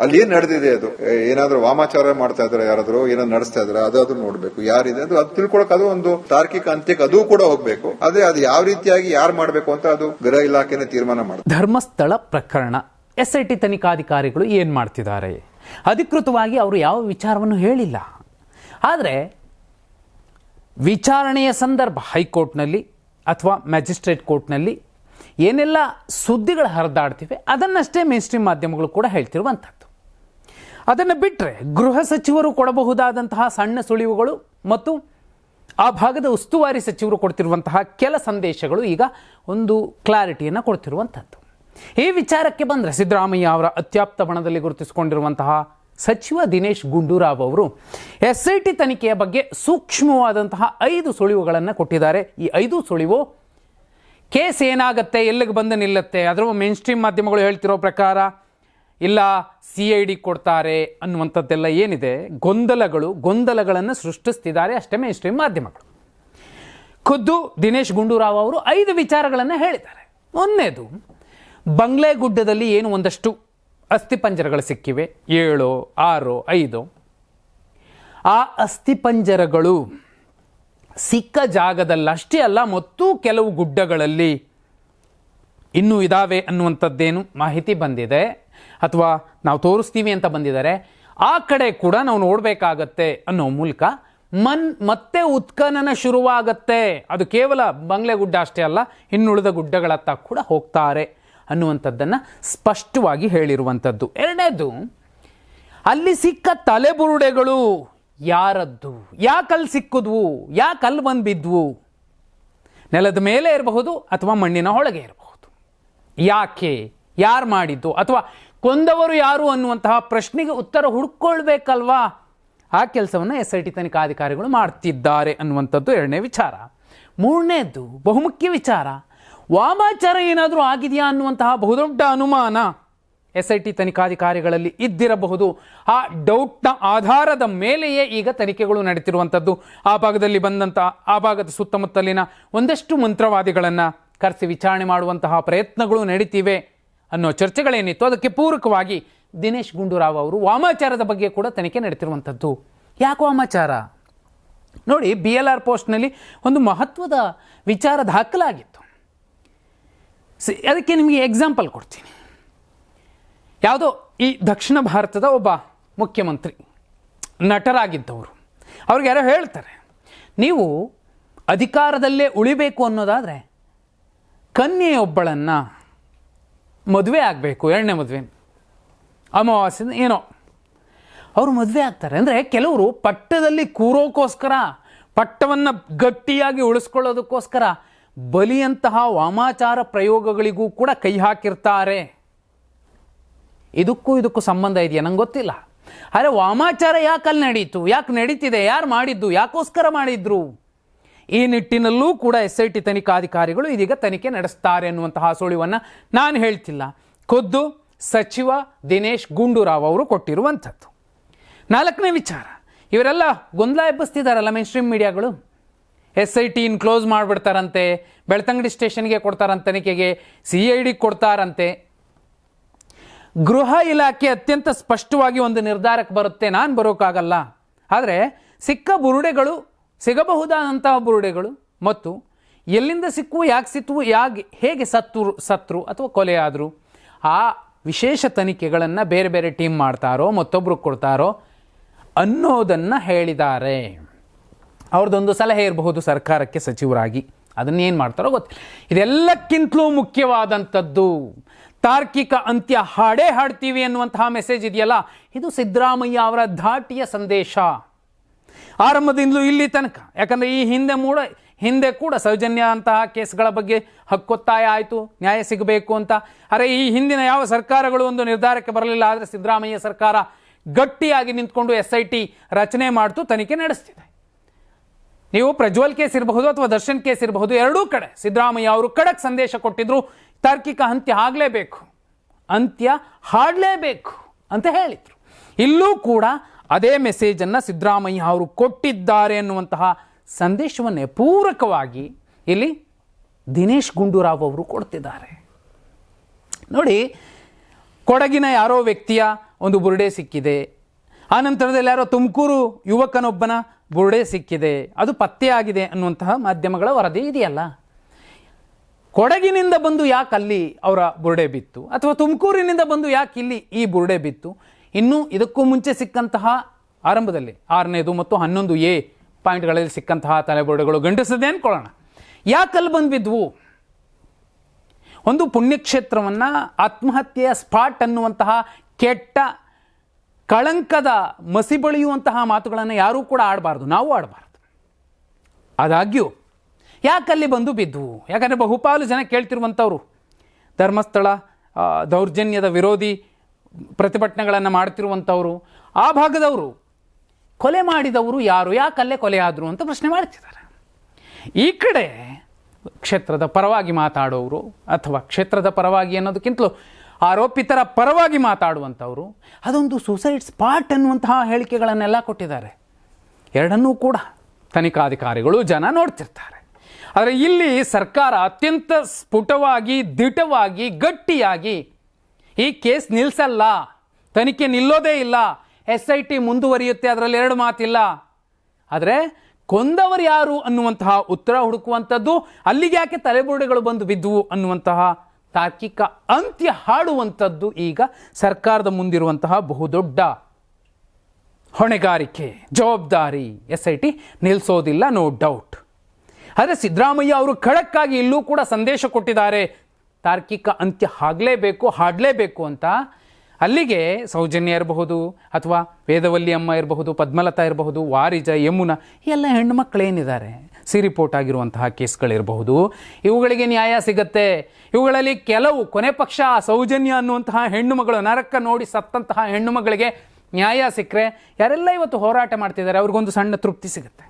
ಅಲ್ಲಿ ಏನ್ ನಡೆದಿದೆ ಅದು? ಏನಾದ್ರೂ ವಾಮಾಚಾರ ಮಾಡ್ತಾ ಇದಾರೆ ಯಾರಾದ್ರೂ? ಏನಾದ್ರು ನಡೆಸ್ತಾ ಇದಾರೆ ಅದು ನೋಡ್ಬೇಕು. ಯಾರಿದೆ? ಅದು ಅದು ತಿಳ್ಕೊಳಕ್ ಅದು ಒಂದು ತಾರ್ಕಿಕ ಅಂತ್ಯಕ್ಕೆ ಅದು ಕೂಡ ಹೋಗ್ಬೇಕು. ಆದ್ರೆ ಅದು ಯಾವ ರೀತಿಯಾಗಿ ಯಾರು ಮಾಡ್ಬೇಕು ಅಂತ ಅದು ಗೃಹ ಇಲಾಖೆನೇ ತೀರ್ಮಾನ ಮಾಡುತ್ತೆ ಧರ್ಮಸ್ಥಳ ಪ್ರಕರಣ. ಎಸ್ ಐ ಟಿ ತನಿಖಾಧಿಕಾರಿಗಳು ಏನು ಮಾಡ್ತಿದ್ದಾರೆ? ಅಧಿಕೃತವಾಗಿ ಅವರು ಯಾವ ವಿಚಾರವನ್ನು ಹೇಳಿಲ್ಲ. ಆದರೆ ವಿಚಾರಣೆಯ ಸಂದರ್ಭ ಹೈಕೋರ್ಟ್ನಲ್ಲಿ ಅಥವಾ ಮ್ಯಾಜಿಸ್ಟ್ರೇಟ್ ಕೋರ್ಟ್ನಲ್ಲಿ ಏನೆಲ್ಲ ಸುದ್ದಿಗಳು ಹರಿದಾಡ್ತಿವೆ ಅದನ್ನಷ್ಟೇ ಮೇನ್ ಸ್ಟ್ರೀಮ್ ಮಾಧ್ಯಮಗಳು ಕೂಡ ಹೇಳ್ತಿರುವಂಥದ್ದು ಅದನ್ನು ಬಿಟ್ಟರೆ ಗೃಹ ಸಚಿವರು ಕೊಡಬಹುದಾದಂತಹ ಸಣ್ಣ ಸುಳಿವುಗಳು ಮತ್ತು ಆ ಭಾಗದ ಉಸ್ತುವಾರಿ ಸಚಿವರು ಕೊಡ್ತಿರುವಂತಹ ಕೆಲ ಸಂದೇಶಗಳು ಈಗ ಒಂದು ಕ್ಲಾರಿಟಿಯನ್ನು ಕೊಡ್ತಿರುವಂಥದ್ದು. ಈ ವಿಚಾರಕ್ಕೆ ಬಂದರೆ ಸಿದ್ದರಾಮಯ್ಯ ಅವರ ಅತ್ಯಾಪ್ತ ಬಣದಲ್ಲಿ ಗುರುತಿಸಿಕೊಂಡಿರುವಂತಹ ಸಚಿವ ದಿನೇಶ್ ಗುಂಡೂರಾವ್ ಅವರು ಎಸ್ ಐ ಟಿ ತನಿಖೆಯ ಬಗ್ಗೆ ಸೂಕ್ಷ್ಮವಾದಂತಹ ಐದು ಸುಳಿವುಗಳನ್ನು ಕೊಟ್ಟಿದ್ದಾರೆ. ಈ ಐದು ಸುಳಿವು ಕೇಸ್ ಏನಾಗತ್ತೆ, ಎಲ್ಲಿಗೆ ಬಂದು ನಿಲ್ಲತ್ತೆ, ಅದರ ಮೇನ್ ಸ್ಟ್ರೀಮ್ ಮಾಧ್ಯಮಗಳು ಹೇಳ್ತಿರೋ ಪ್ರಕಾರ ಇಲ್ಲ ಸಿ ಐ ಡಿ ಕೊಡ್ತಾರೆ ಅನ್ನುವಂಥದ್ದೆಲ್ಲ ಏನಿದೆ? ಗೊಂದಲಗಳು, ಗೊಂದಲಗಳನ್ನು ಸೃಷ್ಟಿಸ್ತಿದ್ದಾರೆ ಅಷ್ಟೇ ಮೇ ಸ್ಟ್ರೀಮ್ ಮಾಧ್ಯಮಗಳು. ಖುದ್ದು ದಿನೇಶ್ ಗುಂಡೂರಾವ್ ಅವರು ಐದು ವಿಚಾರಗಳನ್ನು ಹೇಳಿದ್ದಾರೆ. ಒಂದನೇದು ಬಂಗ್ಲೆಗುಡ್ಡದಲ್ಲಿ ಏನು ಒಂದಷ್ಟು ಅಸ್ಥಿಪಂಜರಗಳು ಸಿಕ್ಕಿವೆ? ಏಳು, ಆರು, ಐದು. ಆ ಅಸ್ಥಿಪಂಜರಗಳು ಸಿಕ್ಕ ಜಾಗದಲ್ಲಷ್ಟೇ ಅಲ್ಲ, ಮತ್ತು ಕೆಲವು ಗುಡ್ಡಗಳಲ್ಲಿ ಇನ್ನೂ ಇದಾವೆ ಅನ್ನುವಂಥದ್ದೇನು ಮಾಹಿತಿ ಬಂದಿದೆ. ಅಥವಾ ನಾವು ತೋರಿಸ್ತೀವಿ ಅಂತ ಬಂದಿದ್ದಾರೆ, ಆ ಕಡೆ ಕೂಡ ನಾವು ನೋಡಬೇಕಾಗತ್ತೆ ಅನ್ನೋ ಮೂಲಕ ಮನ್ ಮತ್ತೆ ಉತ್ಖನನ ಶುರುವಾಗತ್ತೆ. ಅದು ಕೇವಲ ಬಂಗ್ಲೆಗುಡ್ಡ ಅಷ್ಟೇ ಅಲ್ಲ, ಇನ್ನುಳಿದ ಗುಡ್ಡಗಳತ್ತ ಕೂಡ ಹೋಗ್ತಾರೆ ಅನ್ನುವಂಥದ್ದನ್ನು ಸ್ಪಷ್ಟವಾಗಿ ಹೇಳಿರುವಂಥದ್ದು. ಎರಡನೇದು, ಅಲ್ಲಿ ಸಿಕ್ಕ ತಲೆಬುರುಡೆಗಳು ಯಾರದ್ದು? ಯಾಕಲ್ಲಿ ಸಿಕ್ಕಿದ್ವು? ಯಾಕಲ್ಲಿ ಬಂದು ಬಿದ್ವು ನೆಲದ ಮೇಲೆ ಇರಬಹುದು ಅಥವಾ ಮಣ್ಣಿನ ಒಳಗೆ ಇರಬಹುದು. ಯಾಕೆ? ಯಾರು ಮಾಡಿದ್ದು? ಅಥವಾ ಕೊಂದವರು ಯಾರು ಅನ್ನುವಂತಹ ಪ್ರಶ್ನೆಗೆ ಉತ್ತರ ಹುಡ್ಕೊಳ್ಬೇಕಲ್ವಾ? ಆ ಕೆಲಸವನ್ನು ಎಸ್ ಐ ಟಿ ತನಿಖಾಧಿಕಾರಿಗಳು ಮಾಡ್ತಿದ್ದಾರೆ ಅನ್ನುವಂಥದ್ದು ಎರಡನೇ ವಿಚಾರ. ಮೂರನೇದು ಬಹುಮುಖ್ಯ ವಿಚಾರ. ವಾಮಾಚಾರ ಏನಾದರೂ ಆಗಿದೆಯಾ ಅನ್ನುವಂತಹ ಬಹುದೊಡ್ಡ ಅನುಮಾನ ಎಸ್ ಐ ಟಿ ತನಿಖಾಧಿಕಾರಿಗಳಲ್ಲಿ ಇದ್ದಿರಬಹುದು. ಆ ಡೌಟ್ನ ಆಧಾರದ ಮೇಲೆಯೇ ಈಗ ತನಿಖೆಗಳು ನಡೀತಿರುವಂಥದ್ದು. ಆ ಭಾಗದಲ್ಲಿ ಬಂದಂಥ ಆ ಭಾಗದ ಸುತ್ತಮುತ್ತಲಿನ ಒಂದಷ್ಟು ಮಂತ್ರವಾದಿಗಳನ್ನು ಕರೆಸಿ ವಿಚಾರಣೆ ಮಾಡುವಂತಹ ಪ್ರಯತ್ನಗಳು ನಡೀತಿವೆ. ಅನ್ನೋ ಚರ್ಚೆಗಳೇನಿತ್ತು ಅದಕ್ಕೆ ಪೂರಕವಾಗಿ ದಿನೇಶ್ ಗುಂಡೂರಾವ್ ಅವರು ವಾಮಾಚಾರದ ಬಗ್ಗೆ ಕೂಡ ತನಿಖೆ ನಡೆತಿರುವಂಥದ್ದು. ಯಾಕೆ ವಾಮಾಚಾರ? ನೋಡಿ ಬಿ ಎಲ್ ಆರ್ ಪೋಸ್ಟ್ನಲ್ಲಿ ಒಂದು ಮಹತ್ವದ ವಿಚಾರ ದಾಖಲಾಗಿತ್ತು. ಸಿ- ಅದಕ್ಕೆ ನಿಮಗೆ ಎಕ್ಸಾಂಪಲ್ ಕೊಡ್ತೀನಿ. ಯಾವುದೋ ಈ ದಕ್ಷಿಣ ಭಾರತದ ಒಬ್ಬ ಮುಖ್ಯಮಂತ್ರಿ ನಟರಾಗಿದ್ದವರು. ಅವ್ರಿಗೆ ಯಾರೋ ಹೇಳ್ತಾರೆ, ನೀವು ಅಧಿಕಾರದಲ್ಲೇ ಉಳಿಬೇಕು ಅನ್ನೋದಾದರೆ ಕನ್ಯೆಯೊಬ್ಬಳನ್ನು ಮದುವೆ ಆಗಬೇಕು, ಎರಡನೇ ಮದುವೆ. ಅಮಾವಾಸ್ಯದ ಏನೋ. ಅವರು ಮದುವೆ ಆಗ್ತಾರೆ. ಅಂದರೆ ಕೆಲವರು ಪಟ್ಟದಲ್ಲಿ ಕೂರೋಕ್ಕೋಸ್ಕರ ಪಟ್ಟವನ್ನು ಗಟ್ಟಿಯಾಗಿ ಉಳಿಸ್ಕೊಳ್ಳೋದಕ್ಕೋಸ್ಕರ ಬಲಿಯಂತಹ ವಾಮಾಚಾರ ಪ್ರಯೋಗಗಳಿಗೂ ಕೂಡ ಕೈ ಹಾಕಿರ್ತಾರೆ. ಇದಕ್ಕೂ ಇದಕ್ಕೂ ಸಂಬಂಧ ಇದೆಯಾ? ನಂಗೆ ಗೊತ್ತಿಲ್ಲ. ಆದರೆ ವಾಮಾಚಾರ ಯಾಕೆ ಅಲ್ಲಿ ನಡೀತು? ಯಾಕೆ ನಡೀತಿದೆ? ಯಾರು ಮಾಡಿದ್ದು? ಯಾಕೋಸ್ಕರ ಮಾಡಿದ್ರು? ಈ ನಿಟ್ಟಿನಲ್ಲೂ ಕೂಡ ಎಸ್ ಐ ಟಿ ತನಿಖಾಧಿಕಾರಿಗಳು ಇದೀಗ ತನಿಖೆ ನಡೆಸ್ತಾರೆ ಅನ್ನುವಂತಹ ಸುಳಿವನ್ನು ನಾನು ಹೇಳ್ತಿಲ್ಲ. ಖುದ್ದು ಸಚಿವ ದಿನೇಶ್ ಗುಂಡೂರಾವ್ ಅವರು ಕೊಟ್ಟಿರುವಂಥದ್ದು. ನಾಲ್ಕನೇ ವಿಚಾರ. ಇವರೆಲ್ಲ ಗೊಂದಲ ಎಬ್ಬಿಸ್ತಿದಾರಲ್ಲ ಮೇನ್ ಸ್ಟ್ರೀಮ್ ಮೀಡಿಯಾಗಳು ಎಸ್ ಐ ಟಿನ್ ಕ್ಲೋಸ್ ಮಾಡಿಬಿಡ್ತಾರಂತೆ, ಬೆಳ್ತಂಗಡಿ ಸ್ಟೇಷನ್ಗೆ ಕೊಡ್ತಾರಂತೆ ತನಿಖೆಗೆ, ಸಿ ಐ ಡಿ ಕೊಡ್ತಾರಂತೆ. ಗೃಹ ಇಲಾಖೆ ಅತ್ಯಂತ ಸ್ಪಷ್ಟವಾಗಿ ಒಂದು ನಿರ್ಧಾರಕ್ಕೆ ಬರುತ್ತೆ, ನಾನು ಬರೋಕ್ಕಾಗಲ್ಲ. ಆದರೆ ಸಿಕ್ಕ ಬುರುಡೆಗಳು ಸಿಗಬಹುದಾದಂತಹ ಬುರುಡೆಗಳು ಮತ್ತು ಎಲ್ಲಿಂದ ಸಿಕ್ಕುವ ಯಾಕೆ ಸಿಕ್ಕವು ಯಾಕೆ ಹೇಗೆ ಸತ್ತು ಸತ್ರು ಅಥವಾ ಕೊಲೆಯಾದರು, ಆ ವಿಶೇಷ ತನಿಖೆಗಳನ್ನು ಬೇರೆ ಬೇರೆ ಟೀಮ್ ಮಾಡ್ತಾರೋ ಮತ್ತೊಬ್ಬರು ಕೊಡ್ತಾರೋ ಅನ್ನೋದನ್ನು ಹೇಳಿದ್ದಾರೆ. ಅವ್ರದ್ದೊಂದು ಸಲಹೆ ಇರಬಹುದು ಸರ್ಕಾರಕ್ಕೆ ಸಚಿವರಾಗಿ. ಅದನ್ನೇನು ಮಾಡ್ತಾರೋ ಗೊತ್ತಿಲ್ಲ. ಇದೆಲ್ಲಕ್ಕಿಂತಲೂ ಮುಖ್ಯವಾದಂಥದ್ದು, ತಾರ್ಕಿಕ ಅಂತ್ಯ ಹಾಡೇ ಹಾಡ್ತೀವಿ ಅನ್ನುವಂತಹ ಮೆಸೇಜ್ ಇದೆಯಲ್ಲ? ಇದು ಸಿದ್ದರಾಮಯ್ಯ ಅವರ ಧಾಟಿಯ ಸಂದೇಶ. ಆರಂಭದಿಂದಲೂ ಇಲ್ಲಿ ತನಕ. ಯಾಕಂದರೆ ಈ ಹಿಂದೆ ಮೂಡ, ಹಿಂದೆ ಕೂಡ ಸೌಜನ್ಯ ಅಂತಹ ಕೇಸ್ಗಳ ಬಗ್ಗೆ ಹಕ್ಕೊತ್ತಾಯ ಆಯಿತು, ನ್ಯಾಯ ಸಿಗಬೇಕು ಅಂತ. ಅರೆ, ಈ ಹಿಂದಿನ ಯಾವ ಸರ್ಕಾರಗಳು ಒಂದು ನಿರ್ಧಾರಕ್ಕೆ ಬರಲಿಲ್ಲ, ಆದರೆ ಸಿದ್ದರಾಮಯ್ಯ ಸರ್ಕಾರ ಗಟ್ಟಿಯಾಗಿ ನಿಂತ್ಕೊಂಡು ಎಸ್ ಐ ಟಿ ರಚನೆ ಮಾಡ್ತು, ತನಿಖೆ ನಡೆಸ್ತಿದೆ. ನೀವು ಪ್ರಜ್ವಲ್ ಕೇಸ್ ಇರಬಹುದು ಅಥವಾ ದರ್ಶನ್ ಕೇಸ್ ಇರಬಹುದು, ಎರಡೂ ಕಡೆ ಸಿದ್ದರಾಮಯ್ಯ ಅವರು ಕಡಕ್ ಸಂದೇಶ ಕೊಟ್ಟಿದ್ರು, ತಾರ್ಕಿಕ ಅಂತ್ಯ ಆಗಲೇಬೇಕು. ಅಂತ್ಯ ಹಾಡಲೇಬೇಕು ಅಂತ ಹೇಳಿದರು. ಇಲ್ಲೂ ಕೂಡ ಅದೇ ಮೆಸೇಜನ್ನು ಸಿದ್ದರಾಮಯ್ಯ ಅವರು ಕೊಟ್ಟಿದ್ದಾರೆ ಅನ್ನುವಂತಹ ಸಂದೇಶವನ್ನೇ ಪೂರಕವಾಗಿ ಇಲ್ಲಿ ದಿನೇಶ್ ಗುಂಡೂರಾವ್ ಅವರು ಕೊಡ್ತಿದ್ದಾರೆ. ನೋಡಿ, ಕೊಡಗಿನ ಯಾರೋ ವ್ಯಕ್ತಿಯ ಒಂದು ಬುರುಡೆ ಸಿಕ್ಕಿದೆ. ಆ ನಂತರದಲ್ಲಿ ಯಾರೋ ತುಮಕೂರು ಯುವಕನೊಬ್ಬನ ಬುರುಡೆ ಸಿಕ್ಕಿದೆ. ಅದು ಪತ್ತೆಯಾಗಿದೆ ಅನ್ನುವಂತಹ ಮಾಧ್ಯಮಗಳ ವರದಿ ಇದೆಯಲ್ಲ. ಕೊಡಗಿನಿಂದ ಬಂದು ಯಾಕೆ ಅಲ್ಲಿ ಅವರ ಬುರುಡೆ ಬಿತ್ತು? ಅಥವಾ ತುಮಕೂರಿನಿಂದ ಬಂದು ಯಾಕೆ ಇಲ್ಲಿ ಈ ಬುರುಡೆ ಬಿತ್ತು? ಇನ್ನು ಇದಕ್ಕೂ ಮುಂಚೆ ಸಿಕ್ಕಂತಹ ಆರಂಭದಲ್ಲಿ ಆರನೇದು ಮತ್ತು ಹನ್ನೊಂದು ಎ ಪಾಯಿಂಟ್ಗಳಲ್ಲಿ ಸಿಕ್ಕಂತಹ ತಲೆಬೋರ್ಡುಗಳು ಗಂಡಸದೇ ಅಂದ್ಕೊಳ್ಳೋಣ ಯಾಕಲ್ಲಿ ಬಂದ್ಬಿದ್ವು ಬಂದು ಬಿದ್ವು ಒಂದು ಪುಣ್ಯಕ್ಷೇತ್ರವನ್ನು ಆತ್ಮಹತ್ಯೆಯ ಸ್ಪಾಟ್ ಅನ್ನುವಂತಹ ಕೆಟ್ಟ ಕಳಂಕದ ಮಸಿ ಬಳಿಯುವಂತಹ ಮಾತುಗಳನ್ನು ಯಾರೂ ಕೂಡ ಆಡಬಾರ್ದು. ನಾವು ಆಡಬಾರ್ದು. ಆದಾಗ್ಯೂ ಯಾಕಲ್ಲಿ ಬಂದು ಬಿದ್ವು ಯಾಕಂದರೆ ಬಹುಪಾಲು ಜನ ಕೇಳ್ತಿರುವಂಥವ್ರು. ಧರ್ಮಸ್ಥಳ ದೌರ್ಜನ್ಯದ ವಿರೋಧಿ ಪ್ರತಿಭಟನೆಗಳನ್ನು ಮಾಡ್ತಿರುವಂಥವರು, ಆ ಭಾಗದವರು ಕೊಲೆ ಮಾಡಿದವರು ಯಾರು ಯಾಕಲ್ಲೇ ಕೊಲೆ ಆದರು ಅಂತ ಪ್ರಶ್ನೆ ಮಾಡ್ತಿದ್ದಾರೆ. ಈ ಕಡೆ ಕ್ಷೇತ್ರದ ಪರವಾಗಿ ಮಾತಾಡೋರು ಅಥವಾ ಕ್ಷೇತ್ರದ ಪರವಾಗಿ ಅನ್ನೋದಕ್ಕಿಂತಲೂ ಆರೋಪಿತರ ಪರವಾಗಿ ಮಾತಾಡುವಂಥವರು, ಅದೊಂದು ಸೂಸೈಡ್ ಸ್ಪಾಟ್ ಅನ್ನುವಂತಹ ಹೇಳಿಕೆಗಳನ್ನೆಲ್ಲ ಕೊಟ್ಟಿದ್ದಾರೆ. ಎರಡನ್ನೂ ಕೂಡ ತನಿಖಾಧಿಕಾರಿಗಳು ಜನ ನೋಡ್ತಿರ್ತಾರೆ. ಆದರೆ ಇಲ್ಲಿ ಸರ್ಕಾರ ಅತ್ಯಂತ ಸ್ಫುಟವಾಗಿ, ದಿಟವಾಗಿ, ಗಟ್ಟಿಯಾಗಿ ಈ ಕೇಸ್ ನಿಲ್ಲಿಸಲ್ಲ ತನಿಖೆ ನಿಲ್ಲೋದೇ ಇಲ್ಲ. ಎಸ್ ಐ ಟಿ ಮುಂದುವರಿಯುತ್ತೆ, ಅದರಲ್ಲಿ ಎರಡು ಮಾತಿಲ್ಲ. ಆದರೆ ಕೊಂದವರು ಯಾರು ಅನ್ನುವಂತಹ ಉತ್ತರ ಹುಡುಕುವಂಥದ್ದು, ಅಲ್ಲಿಗೆ ಯಾಕೆ ತಲೆಬುರುಡೆಗಳು ಬಂದು ಬಿದ್ದುವು ಅನ್ನುವಂತಹ ತಾರ್ಕಿಕ ಅಂತ್ಯ ಹಾಡುವಂಥದ್ದು ಈಗ ಸರ್ಕಾರದ ಮುಂದಿರುವಂತಹ ಬಹುದೊಡ್ಡ ಹೊಣೆಗಾರಿಕೆ, ಜವಾಬ್ದಾರಿ ಎಸ್ ಐ ಟಿ ನಿಲ್ಲಿಸೋದಿಲ್ಲ ನೋ ಡೌಟ್ ಆದರೆ ಸಿದ್ದರಾಮಯ್ಯ ಅವರು ಖಡಕ್ಕಾಗಿ ಇಲ್ಲೂ ಕೂಡ ಸಂದೇಶ ಕೊಟ್ಟಿದ್ದಾರೆ. ತಾರ್ಕಿಕ ಅಂತ್ಯ ಆಗಲೇಬೇಕು, ಹಾಡಲೇಬೇಕು ಅಂತ ಅಲ್ಲಿಗೆ ಸೌಜನ್ಯ ಇರಬಹುದು ಅಥವಾ ವೇದವಲ್ಲಿ ಅಮ್ಮ ಇರಬಹುದು, ಪದ್ಮಲತಾ ಇರಬಹುದು, ವಾರಿಜ, ಯಮುನಾ, ಎಲ್ಲ ಹೆಣ್ಣುಮಕ್ಕಳೇನಿದ್ದಾರೆ, ಸಿ ರಿಪೋರ್ಟ್ ಆಗಿರುವಂತಹ ಕೇಸ್ಗಳಿರಬಹುದು. ಇವುಗಳಿಗೆ ನ್ಯಾಯ ಸಿಗತ್ತೆ. ಇವುಗಳಲ್ಲಿ ಕೆಲವು ಕೊನೆ ಪಕ್ಷ ಸೌಜನ್ಯ ಅನ್ನುವಂತಹ ಹೆಣ್ಣು ಮಗಳು ನರಕ ನೋಡಿ ಸತ್ತಂತಹ ಹೆಣ್ಣು ಮಗಳಿಗೆ ನ್ಯಾಯ ಸಿಕ್ಕರೆ ಯಾರೆಲ್ಲ ಇವತ್ತು ಹೋರಾಟ ಮಾಡ್ತಿದ್ದಾರೆ, ಅವ್ರಿಗೊಂದು ಸಣ್ಣ ತೃಪ್ತಿ ಸಿಗುತ್ತೆ.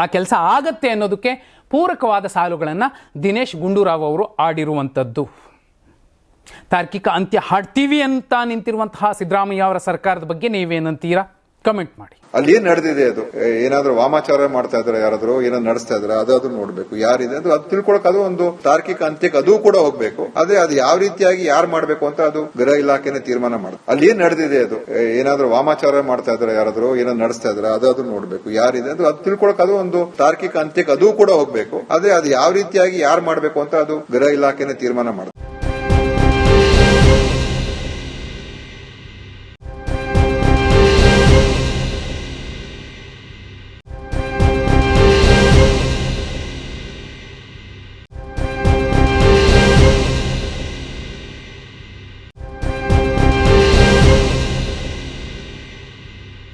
ಆ ಕೆಲಸ ಆಗತ್ತೆ ಅನ್ನೋದಕ್ಕೆ ಪೂರಕವಾದ ಸಾಲುಗಳನ್ನು ದಿನೇಶ್ ಗುಂಡೂರಾವ್ ಅವರು ಆಡಿರುವಂಥದ್ದು. ತಾರ್ಕಿಕ ಅಂತ್ಯ ಹಾಡ್ತೀವಿ ಅಂತ ನಿಂತಿರುವಂತಹ ಸಿದ್ದರಾಮಯ್ಯ ಅವರ ಸರ್ಕಾರದ ಬಗ್ಗೆ ನೀವೇನಂತೀರಾ? ಕಮೆಂಟ್ ಮಾಡಿ. ಅಲ್ಲಿ ಏನ್ ನಡೆದಿದೆ ಅದು? ಏನಾದ್ರೂ ವಾಮಾಚಾರ ಮಾಡ್ತಾ ಇದ್ರೆ ಯಾರಾದ್ರೂ? ಏನಾದ್ರು ನಡೆಸ್ತಾ ಇದ್ರೆ ಅದು ಅದನ್ನ ನೋಡ್ಬೇಕು. ಯಾರಿದೆ? ಅದು ಅದು ತಿಳ್ಕೊಳಕ್ ಅದು ಒಂದು ತಾರ್ಕಿಕ ಅಂತ್ಯಕ್ಕೆ ಅದು ಕೂಡ ಹೋಗ್ಬೇಕು. ಅದೇ ಅದು ಯಾವ ರೀತಿಯಾಗಿ ಯಾರು ಮಾಡ್ಬೇಕು ಅಂತ ಅದು ಗೃಹ ಇಲಾಖೆನೆ ತೀರ್ಮಾನ ಮಾಡುತ್ತೆ ಅಲ್ಲಿ ಏನ್ ನಡೆದಿದೆ ಅದು? ಏನಾದ್ರೂ ವಾಮಾಚಾರ ಮಾಡ್ತಾ ಇದ್ರೆ ಯಾರಾದ್ರೂ? ಏನಾದ್ರು ನಡೆಸ್ತಾ ಇದ್ರೆ ಅದು ಅದನ್ನ ನೋಡ್ಬೇಕು. ಯಾರಿದೆ? ಅದು ಅದು ತಿಳ್ಕೊಳಕ್ ಅದು ಒಂದು ತಾರ್ಕಿಕ ಅಂತ್ಯಕ್ಕೆ ಅದು ಕೂಡ ಹೋಗ್ಬೇಕು. ಅದೇ ಅದು ಯಾವ ರೀತಿಯಾಗಿ ಯಾರು ಮಾಡ್ಬೇಕು ಅಂತ ಅದು ಗೃಹ ಇಲಾಖೆನೆ ತೀರ್ಮಾನ ಮಾಡುತ್ತೆ